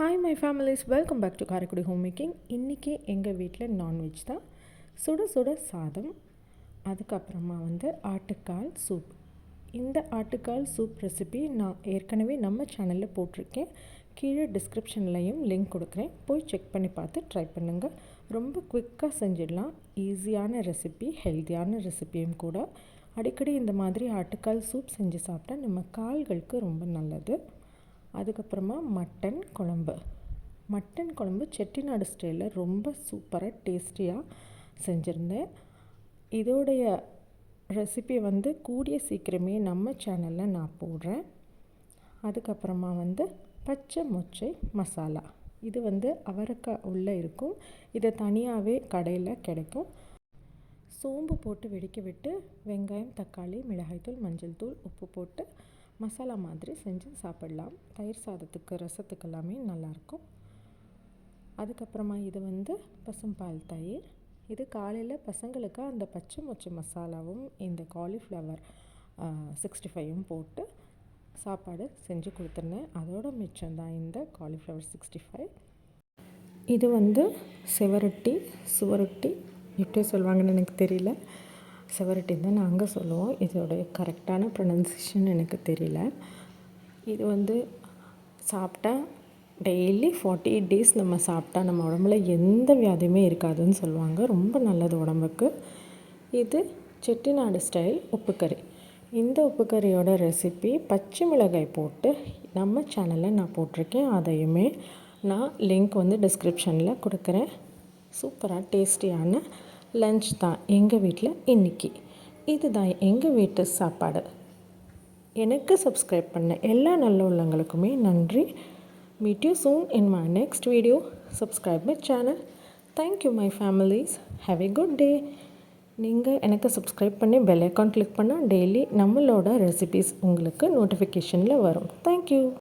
Hi my families welcome back to Karaikudi home making இன்றைக்கி எங்கள் வீட்டில் நான்வெஜ் தான். சுட சுட சாதம் அதுக்கப்புறமா வந்து ஆட்டுக்கால் சூப் இந்த ஆட்டுக்கால் சூப் ரெசிபி நான் ஏற்கனவே நம்ம சேனலில் போட்டிருக்கேன். கீழே டிஸ்கிரிப்ஷன்லையும் லிங்க் கொடுக்குறேன். போய் செக் பண்ணி பார்த்து ட்ரை பண்ணுங்கள் ரொம்ப குவிக்காக செஞ்சிடலாம். ஈஸியான ரெசிபி ஹெல்த்தியான ரெசிபியும் கூட. அடிக்கடி இந்த மாதிரி ஆட்டுக்கால் சூப் செஞ்சு சாப்பிட்டா நம்ம கால்களுக்கு ரொம்ப நல்லது. அதுக்கப்புறமா மட்டன் குழம்பு. மட்டன் குழம்பு செட்டிநாடு ஸ்டைலில் ரொம்ப சூப்பராக டேஸ்டியாக செஞ்சுருந்தேன். இதோடைய ரெசிபி வந்து கூடிய சீக்கிரமே நம்ம சேனலில் நான் போடுறேன். அதுக்கப்புறமா வந்து பச்சை மொச்சை மசாலா. இது வந்து அவரைக்காய் உள்ளே இருக்கும். இதை தனியாகவே கடையில் கிடைக்கும். சோம்பு போட்டு வெடிக்க விட்டு வெங்காயம் தக்காளி மிளகாய்த்தூள் மஞ்சள் தூள் உப்பு போட்டு மசாலா மாதிரி செஞ்சு சாப்பிடலாம். தயிர் சாதத்துக்கு ரசத்துக்கு எல்லாமே நல்லாயிருக்கும். அதுக்கப்புறமா இது வந்து பசும்பால் தயிர். இது காலையில் பசங்களுக்கு அந்த பச்சை மொச்சை மசாலாவும் இந்த காலிஃப்ளவர் சிக்ஸ்டி ஃபைவும் போட்டு சாப்பாடு செஞ்சு கொடுத்துருந்தேன். அதோட மிச்சம் தான் இந்த காலிஃப்ளவர் சிக்ஸ்டி ஃபைவ். இது வந்து செவரொட்டி சுவரொட்டி எப்படி சொல்லுவாங்கன்னு எனக்கு தெரியல. செவரட்டி தான் நாங்கள் சொல்லுவோம். இதோடைய கரெக்டான ப்ரொனன்சியேஷன் எனக்கு தெரியல. இது வந்து சாப்பிட்டா டெய்லி ஃபார்ட்டி எயிட் டேஸ் நம்ம சாப்பிட்டா நம்ம உடம்புல எந்த வியாதியுமே இருக்காதுன்னு சொல்லுவாங்க. ரொம்ப நல்லது உடம்புக்கு. இது செட்டிநாடு ஸ்டைல் உப்புக்கறி. இந்த உப்புக்கறியோட ரெசிபி பச்சை மிளகாய் போட்டு நம்ம சேனலில் நான் போட்டிருக்கேன். அதையுமே நான் லிங்க் வந்து டிஸ்கிரிப்ஷனில் கொடுக்குறேன். சூப்பராக டேஸ்டியான லஞ்ச் தான் எங்கள் வீட்டில் இன்றைக்கி இதுதான் எங்கள் வீட்டு சாப்பாடு. எனக்கு சப்ஸ்கிரைப் பண்ண எல்லா நல்ல உள்ளங்களுக்குமே நன்றி. Meet you soon in my next video subscribe my channel thank you my families have a good day நீங்கள் எனக்கு சப்ஸ்கிரைப் பண்ணி பெல் ஐக்கான் கிளிக் பண்ணால் டெய்லி நம்மளோட ரெசிபீஸ் உங்களுக்கு நோட்டிஃபிகேஷனில் வரும். தேங்க்யூ